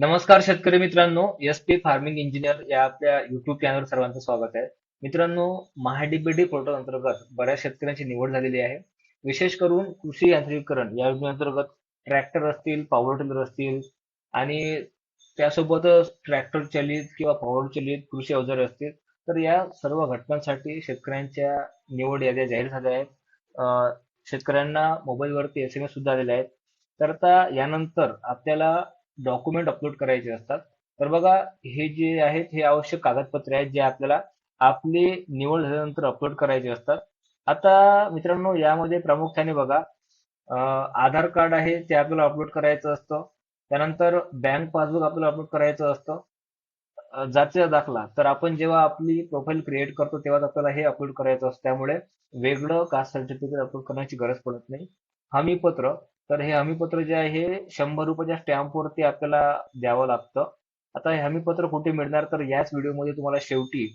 नमस्कार शेतकरी मित्रांनो एस पी फार्मिंग इंजिनियर या आपल्या युट्यूब चॅनलवर सर्वांचं स्वागत आहे. मित्रांनो महाडीबीडी पोर्टल अंतर्गत बऱ्याच शेतकऱ्यांची निवड झालेली आहे. विशेष करून कृषी यांत्रिकीकरण या योजनेअंतर्गत ट्रॅक्टर असतील पॉवर टिलर असतील आणि त्यासोबतच ट्रॅक्टर चलित किंवा पॉवर चलित कृषी अवजारे असतील तर या सर्व घटकांसाठी शेतकऱ्यांच्या निवड याद्या जाहीर झाल्या आहेत. शेतकऱ्यांना मोबाईलवरती एस एम एस सुद्धा आलेले आहेत. तर आता यानंतर आपल्याला डॉक्युमेंट अपलोड करायचे असतात. तर बघा हे जे आहेत हे आवश्यक कागदपत्रे आहेत जे आपल्याला आपली निवड झाल्यानंतर अपलोड करायचे असतात. आता मित्रांनो यामध्ये प्रामुख्याने बघा आधार कार्ड आहे ते आपल्याला अपलोड करायचं असतं. त्यानंतर बँक पासबुक आपल्याला अपलोड करायचं असतं. जातीचा दाखला. तर आपण जेव्हा आपली प्रोफाईल क्रिएट करतो तेव्हाच आपल्याला हे अपलोड करायचं असतं. त्यामुळे वेगळं कास्ट सर्टिफिकेट अपलोड करण्याची गरज पडत नाही. हमीपत्र. तर हे हमीपत्र जे आहे हे शंभर रुपयाच्या स्टॅम्पवरती आपल्याला द्यावं लागतं. आता हे हमीपत्र कुठे मिळणार तर याच व्हिडिओमध्ये तुम्हाला शेवटी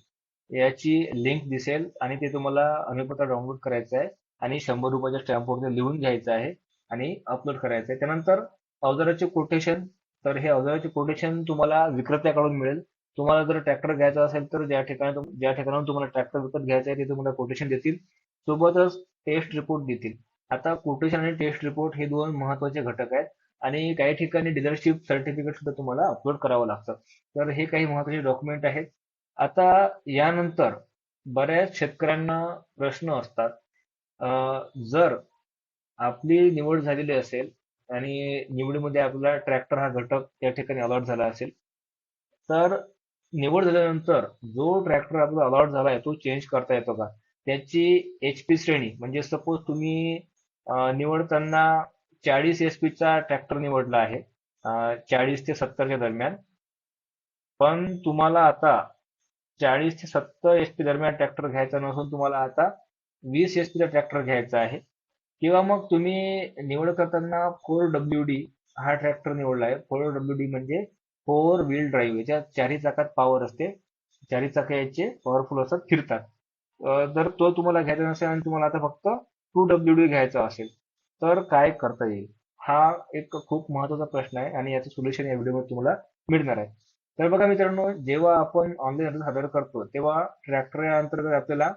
याची लिंक दिसेल आणि ते तुम्हाला हमीपत्र डाउनलोड करायचं आहे आणि शंभर रुपयाच्या स्टॅम्पवरती लिहून घ्यायचं आहे आणि अपलोड करायचं आहे. त्यानंतर अवजाराचे कोटेशन तर हे अवजाराचे कोटेशन तुम्हाला विक्रेत्याकडून मिळेल. तुम्हाला जर ट्रॅक्टर घ्यायचा असेल तर ज्या ठिकाणी ज्या ठिकाणाहून तुम्हाला ट्रॅक्टर विकत घ्यायचा आहे ते तुम्हाला कोटेशन देतील. सोबतच टेस्ट रिपोर्ट देतील. आता कोटेशन आणि टेस्ट रिपोर्ट हे दोन महत्त्वाचे घटक आहेत. आणि काही ठिकाणी डीलरशिप सर्टिफिकेट सुद्धा तुम्हाला अपलोड करावं लागतं. तर हे काही महत्त्वाचे डॉक्युमेंट आहेत. आता यानंतर बऱ्याच शेतकऱ्यांना प्रश्न असतात. जर आपली निवड झालेली असेल आणि निवडीमध्ये आपला ट्रॅक्टर हा घटक त्या ठिकाणी अलॉट झाला असेल तर निवड झाल्यानंतर जो ट्रॅक्टर आपला अलॉट झाला आहे तो चेंज करता येतो का? त्याची एच पी श्रेणी म्हणजे सपोज तुम्ही निवडताना चाळीस एच चा ट्रॅक्टर निवडला आहे. चाळीस ते सत्तरच्या दरम्यान. पण तुम्हाला आता चाळीस ते सत्तर एच पी दरम्यान ट्रॅक्टर घ्यायचा नसून तुम्हाला आता वीस एच चा ट्रॅक्टर घ्यायचा आहे. किंवा मग तुम्ही निवड करताना फोर डब्ल्यू डी हा ट्रॅक्टर निवडला आहे. फोर डब्ल्यू डी म्हणजे फोर व्हील ड्राईव्ह याच्या चारही चाकात पॉवर असते. चारी चाक याचे पॉवरफुल असतात फिरतात. जर तो तुम्हाला घ्यायचा नसेल आणि तुम्हाला आता फक्त टू डब्ल्यू डी घ्यायचा असेल तर काय करता येईल? हा एक खूप महत्त्वाचा प्रश्न आहे आणि याचं सोल्युशन या व्हिडिओमध्ये तुम्हाला मिळणार आहे. तर बघा मित्रांनो जेव्हा आपण ऑनलाईन अर्ज सादर करतो तेव्हा ट्रॅक्टर या अंतर्गत आपल्याला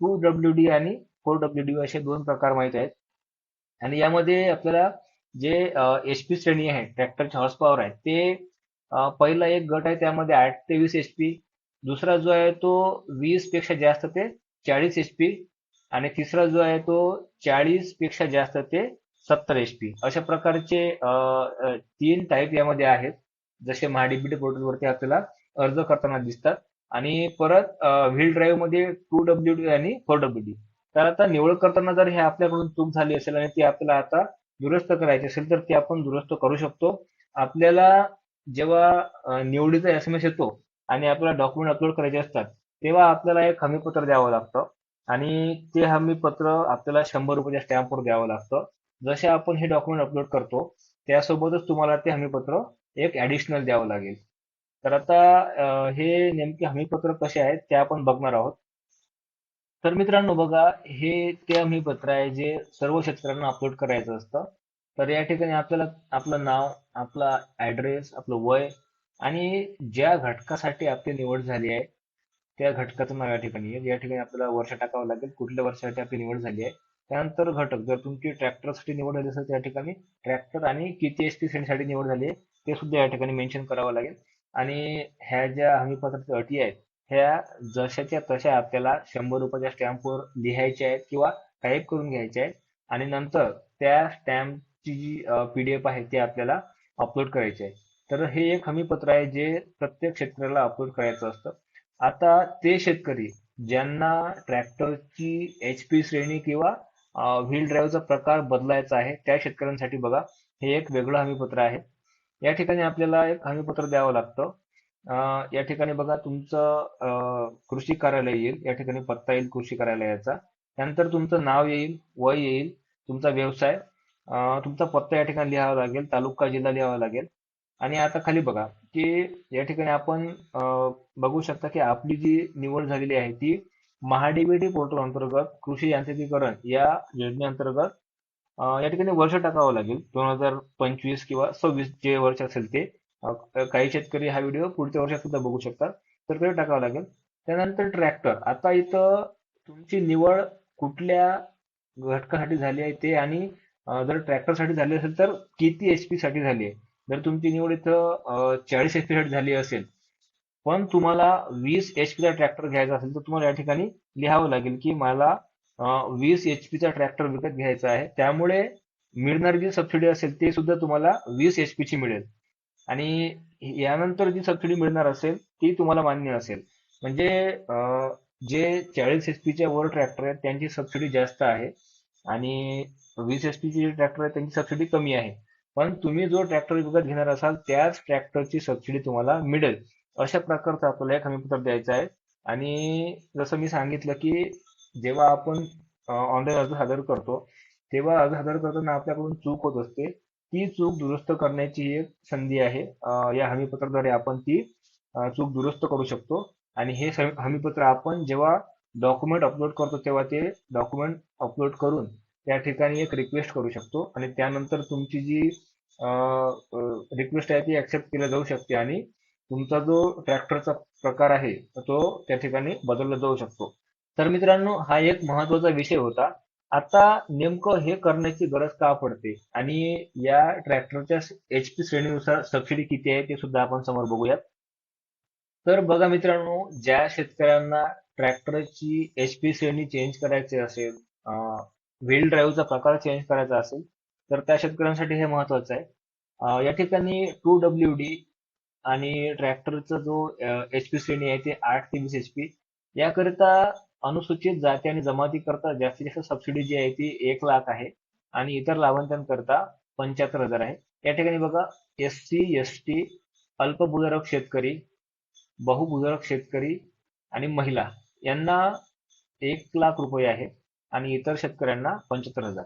टू डब्ल्यू डी आणि फोर डब्ल्यू डी असे दोन प्रकार माहीत आहेत. आणि यामध्ये आपल्याला जे एच पी श्रेणी आहे ट्रॅक्टरचे हॉर्स पॉवर आहे ते पहिला एक गट आहे त्यामध्ये आठ ते वीस एच पी दुसरा जो आहे तो वीसपेक्षा जास्त ते चाळीस एच पी आणि तिसरा जो आहे तो चाळीसपेक्षा जास्त ते सत्तर एच पी अशा प्रकारचे तीन टाईप यामध्ये आहेत. जसे महाडीबीटी पोर्टलवरती आपल्याला अर्ज करताना दिसतात. आणि परत व्हील ड्राईव्हमध्ये टू डब्ल्यू डी आणि फोर डब्ल्यू डी तर आता निवड करताना जर हे आपल्याकडून चूक झाली असेल आणि ती आपल्याला आता दुरुस्त करायची असेल तर ती आपण दुरुस्त करू शकतो. आपल्याला जेव्हा निवडीचा एस एम एस येतो आणि आपल्याला डॉक्युमेंट अपलोड करायचे असतात तेव्हा आपल्याला एक हमीपत्र द्यावं लागतं. आणि ते हमी पत्र आपल्याला शंभर रुपयाच्या स्टॅम्पवर द्यावं लागतं. जसे आपण हे डॉक्युमेंट अपलोड करतो त्यासोबतच तुम्हाला ते हमीपत्र एक ऍडिशनल द्यावं लागेल. तर आता हे नेमके हमीपत्र कसे आहेत ते आपण बघणार आहोत. तर मित्रांनो बघा हे ते हमीपत्र आहे जे सर्व शेतकऱ्यांना अपलोड करायचं असतं. तर या ठिकाणी आपल्याला आपलं नाव आपला ऍड्रेस आपलं वय आणि ज्या घटकासाठी आपली निवड झाली आहे त्या घटकाचं नाव या ठिकाणी येईल या ठिकाणी आपल्याला वर्ष टाकावं लागेल कुठल्या वर्षासाठी आपली निवड झाली आहे त्यानंतर घटक. जर तुमची ट्रॅक्टरसाठी निवड झाली असेल त्या ठिकाणी ट्रॅक्टर आणि किती एच पी सेंटसाठी निवड झाली आहे ते सुद्धा या ठिकाणी मेन्शन करावं लागेल. आणि ह्या ज्या हमीपत्राच्या अटी आहेत ह्या जशाच्या तशा आपल्याला शंभर रुपयाच्या स्टॅम्पवर लिहायच्या आहेत किंवा टाईप करून घ्यायच्या आहेत. आणि नंतर त्या स्टॅम्पची जी पीडीएफ आहे ती आपल्याला अपलोड करायची आहे. तर हे एक हमीपत्र आहे जे प्रत्येक शेतकऱ्याला अपलोड करायचं असतं. आता ते शेतकरी ज्यांना ट्रॅक्टरची एच पी श्रेणी किंवा व्हील ड्राईव्हचा प्रकार बदलायचा आहे त्या शेतकऱ्यांसाठी बघा हे एक वेगळं हमीपत्र आहे. या ठिकाणी आपल्याला एक हमीपत्र द्यावं लागतं. या ठिकाणी बघा तुमचं कृषी कार्यालय येईल. या ठिकाणी पत्ता येईल कृषी कार्यालयाचा. त्यानंतर तुमचं नाव येईल वय येईल तुमचा व्यवसाय. तुमचा पत्ता या ठिकाणी लिहावा लागेल तालुका जिल्हा लिहावा लागेल. आणि आता खाली बघा की या ठिकाणी आपण बघू शकता की आपली जी निवड झालेली आहे ती महाडीबीटी पोर्टल अंतर्गत कृषी यांत्रिकीकरण या योजनेअंतर्गत या ठिकाणी वर्ष टाकावं लागेल. दोन हजार पंचवीस किंवा सव्वीस जे वर्ष असेल ते काही शेतकरी हा व्हिडिओ पुढच्या वर्षात सुद्धा बघू शकतात तर ते टाकावं लागेल. त्यानंतर ट्रॅक्टर. आता इथं तुमची निवड कुठल्या घटकासाठी झाली आहे ते आणि जर ट्रॅक्टरसाठी झाली असेल तर किती एचपी साठी झाली आहे? जर तुमची निवड इथं चाळीस एचपी साठी झाली असेल पण तुम्हाला वीस एच पीचा ट्रॅक्टर घ्यायचा असेल तर तुम्हाला या ठिकाणी लिहावं लागेल की मला वीस एच पीचा ट्रॅक्टर विकत घ्यायचा आहे. त्यामुळे मिळणारी जी सबसिडी असेल ते सुद्धा तुम्हाला वीस एचपी ची मिळेल. आणि यानंतर जी सबसिडी मिळणार असेल ती तुम्हाला मान्य असेल. म्हणजे जे चाळीस एच पीच्या वर ट्रॅक्टर आहेत त्यांची सबसिडी जास्त आहे. आणि वीस एचपी जे ट्रॅक्टर आहेत त्यांची सबसिडी कमी आहे. पण तुम्ही जो ट्रॅक्टर विकत घेणार असाल त्याच ट्रॅक्टरची सबसिडी तुम्हाला मिळेल. अशा प्रकारचं आपल्याला एक हमीपत्र द्यायचं आहे. आणि जसं मी सांगितलं की जेव्हा आपण ऑनलाईन अर्ज सादर करतो तेव्हा अर्ज सादर करताना आपल्याकडून चूक होत असते. ती चूक दुरुस्त करण्याची एक संधी आहे. या हमीपत्राद्वारे आपण ती चूक दुरुस्त करू शकतो. आणि हे सम- हमीपत्र आपण जेव्हा डॉक्युमेंट अपलोड करतो तेव्हा ते डॉक्युमेंट अपलोड करून त्या ठिकाणी एक रिक्वेस्ट करू शकतो आणि त्यानंतर तुमची जी रिक्वेस्ट आहे ती ऍक्सेप्ट केली जाऊ शकते आणि तुमचा जो ट्रॅक्टरचा प्रकार आहे तो त्या ठिकाणी बदलला जाऊ शकतो. तर मित्रांनो हा एक महत्त्वाचा विषय होता. आता नेमकं हे करण्याची गरज का पडते? आणि या ट्रॅक्टरच्या एचपी श्रेणीनुसार सबसिडी किती आहे ते सुद्धा आपण समोर बघूयात. तर बघा मित्रांनो ज्या शेतकऱ्यांना ट्रॅक्टरची एचपी श्रेणी चेंज करायची असेल व्हील ड्राईव्हचा प्रकार चेंज करायचा असेल तर त्या शेतकऱ्यांसाठी हे महत्वाचं आहे. या ठिकाणी टू डब्ल्यू डी आणि ट्रॅक्टरचा जो एच पी श्रेणी आहे ते आठ ते वीस एचपी याकरिता अनुसूचित जाती आणि जमाती करता जास्तीत जास्त सबसिडी जी आहे ती एक लाख आहे आणि इतर लाभांत्यांकरता पंच्याहत्तर हजार आहे. या ठिकाणी बघा एस सी एस टी अल्पभूधारक शेतकरी बहुभूधारक शेतकरी आणि महिला यांना एक लाख रुपये आहे. आणि इतर शेतकऱ्यांना पंच्याहत्तर हजार.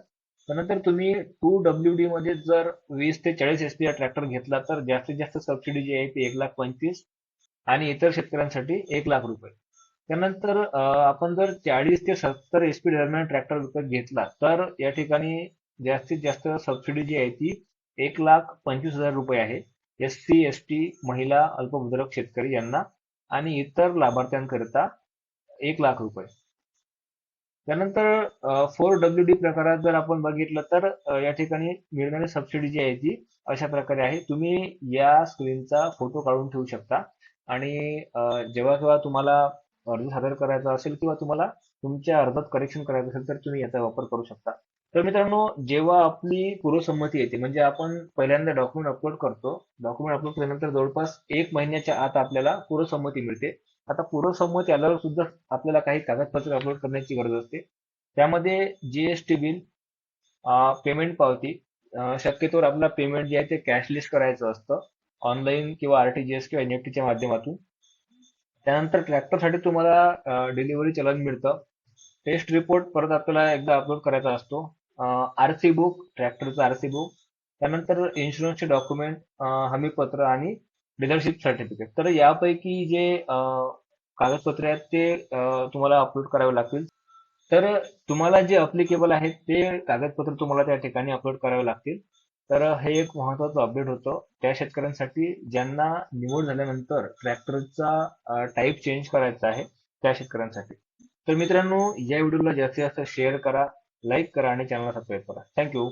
त्यानंतर तुम्ही टू डब्ल्यू डी मध्ये जर वीस ते चाळीस एस चा ट्रॅक्टर घेतला तर जास्तीत जास्त सबसिडी जी आहे ती एक लाख पंचवीस आणि इतर शेतकऱ्यांसाठी एक लाख रुपये. त्यानंतर आपण जर चाळीस ते सत्तर एचपी दरम्यान ट्रॅक्टर विकत घेतला तर या ठिकाणी जास्तीत जास्त सबसिडी जी आहे ती एक लाख पंचवीस हजार रुपये आहे. एस सी एस टी महिला अल्पभूधारक शेतकरी यांना आणि इतर लाभार्थ्यांकरिता एक लाख रुपये. त्यानंतर फोर डब्ल्यू डी प्रकारात जर आपण बघितलं तर या ठिकाणी मिळणारी सबसिडी जी आहे ती अशा प्रकारे आहे. तुम्ही या स्क्रीनचा फोटो काढून ठेवू शकता. आणि जेव्हा केव्हा तुम्हाला अर्ज सादर करायचा असेल किंवा तुम्हाला तुमच्या अर्जात करेक्शन करायचं असेल तर तुम्ही याचा वापर करू शकता. तर मित्रांनो जेव्हा आपली पूर्वसंमती येते म्हणजे आपण पहिल्यांदा डॉक्युमेंट अपलोड करतो डॉक्युमेंट अपलोड केल्यानंतर जवळपास एक महिन्याच्या आत आपल्याला पूर्वसंमती मिळते. आता पूर्वसंमती आल्यावर सुद्धा आपल्याला काही कागदपत्र अपलोड करण्याची गरज असते. त्यामध्ये जीएसटी बिल पेमेंट पावती शक्यतोवर आपला पेमेंट जे आहे ते कॅशलेस करायचं असतं. ऑनलाईन किंवा आरटीजीएस किंवा एनएफटी च्या माध्यमातून. त्यानंतर ट्रॅक्टरसाठी तुम्हाला डिलिव्हरी चलन मिळतं. टेस्ट रिपोर्ट परत आपल्याला एकदा अपलोड करायचा असतो. आरसी बुक ट्रॅक्टरचं आरसी बुक त्यानंतर इन्शुरन्सचे डॉक्युमेंट हमीपत्र आणि डीलरशिप सर्टिफिकेट तर यापैकी जे कागदपत्रे आहेत ते तुम्हाला अपलोड करावे लागतील. तर तुम्हाला जे अप्लिकेबल आहेत ते कागदपत्र तुम्हाला त्या ठिकाणी अपलोड करावे लागतील. तर हे एक महत्वाचं अपडेट होतं. त्या शेतकऱ्यांसाठी ज्यांना निवड झाल्यानंतर ट्रॅक्टरचा टाईप चेंज करायचा आहे त्या शेतकऱ्यांसाठी. तर मित्रांनो या व्हिडिओला जास्तीत जास्त शेअर करा लाईक करा आणि चॅनलला सबस्क्राईब करा. थँक्यू